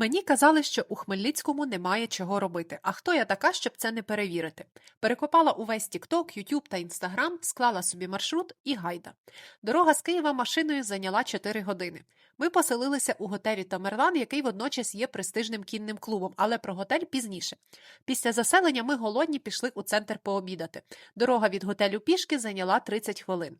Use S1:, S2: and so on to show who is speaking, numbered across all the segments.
S1: Мені казали, що у Хмельницькому немає чого робити. А хто я така, щоб це не перевірити? Перекопала увесь TikTok, YouTube та Instagram, склала собі маршрут і гайда. Дорога з Києва машиною зайняла 4 години. Ми поселилися у готелі Тамерлан, який водночас є престижним кінним клубом, але про готель пізніше. Після заселення ми голодні пішли у центр пообідати. Дорога від готелю пішки зайняла 30 хвилин.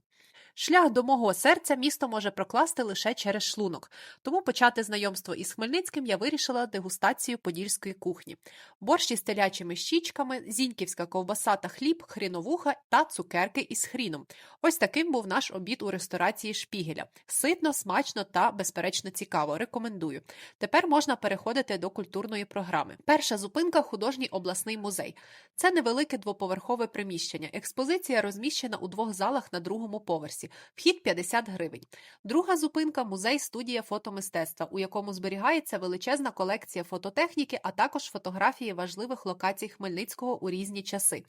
S1: Шлях до мого серця місто може прокласти лише через шлунок, тому почати знайомство із Хмельницьким я вирішила дегустацію подільської кухні. Борщ із телячими щічками, зіньківська ковбаса та хліб, хріновуха та цукерки із хріном. Ось таким був наш обід у ресторації Шпігеля. Ситно, смачно та, безперечно, цікаво. Рекомендую. Тепер можна переходити до культурної програми. Перша зупинка художній обласний музей. Це невелике двоповерхове приміщення. Експозиція розміщена у двох залах на другому поверсі. Вхід 50 гривень. Друга зупинка музей студія фотомистецтва, у якому зберігається величезна колекція фототехніки, а також фотографії важливих локацій Хмельницького у різні часи.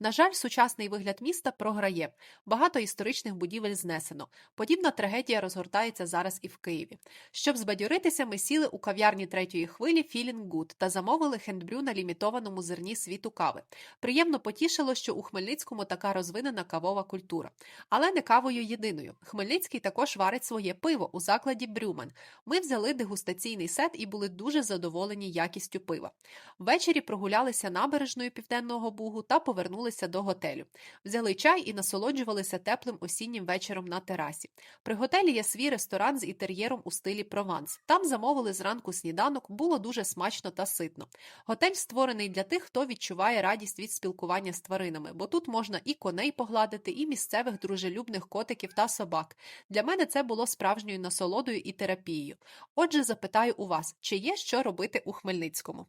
S1: На жаль, сучасний вигляд міста програє. Багато історичних будівель знесено. Подібна трагедія розгортається зараз і в Києві. Щоб збадьоритися, ми сіли у кав'ярні третьої хвилі Feeling Good та замовили хендбрю на лімітованому зерні світу кави. Приємно потішило, що у Хмельницькому така розвинена кавова культура. Але не кавою єдиною. Хмельницький також варить своє пиво у закладі Брюмен. Ми взяли дегустаційний сет і були дуже задоволені якістю пива. Ввечері прогулялися набережною Південного Бугу та повернулися до готелю. Взяли чай і насолоджувалися теплим осіннім вечором на терасі. При готелі є свій ресторан з інтер'єром у стилі Прованс. Там замовили зранку сніданок, було дуже смачно та ситно. Готель створений для тих, хто відчуває радість від спілкування з тваринами, бо тут можна і коней погладити, і місцевих дружелюбних котиків та собак. Для мене це було справжньою насолодою і терапією. Отже, запитаю у вас, чи є що робити у Хмельницькому?